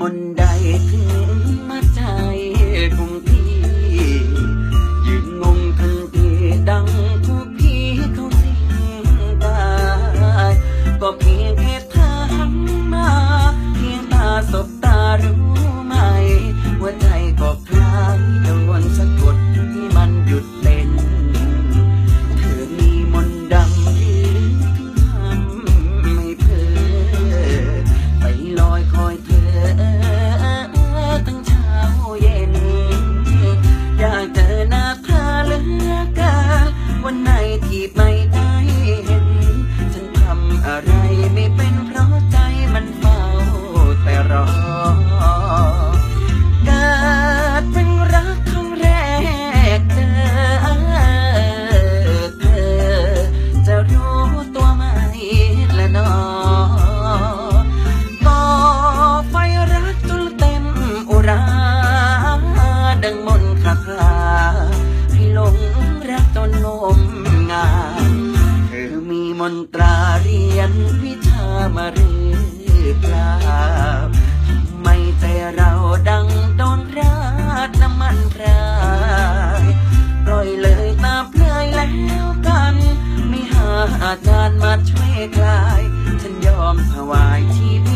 มนใดถึงมาใจของพี่ ยืนงงทันทีดังผู้พี่เขาสิ้นตายก็เพียงแค่ถามมา เพียงตาสบตารู้ไหมว่าใจ ไม่ได้เห็น ฉันทำอะไรไม่เป็นเพราะใจมันเฝ้าแต่รอเกิดเป็นรักครั้งแรกเจอเธอ จะรู้ตัวไหมละนอก่อไฟรักจนเต็มอุรา ดังมนต์คลาคา มนตราเรียนวิชามาหรือเปลาไม่แต่เราดังโดนราดน้ำมันพรายปล่อยเลยตาเพลยแล้วกัน ไม่หาอาจารย์มาช่วยกลาย ฉันยอมถวายที่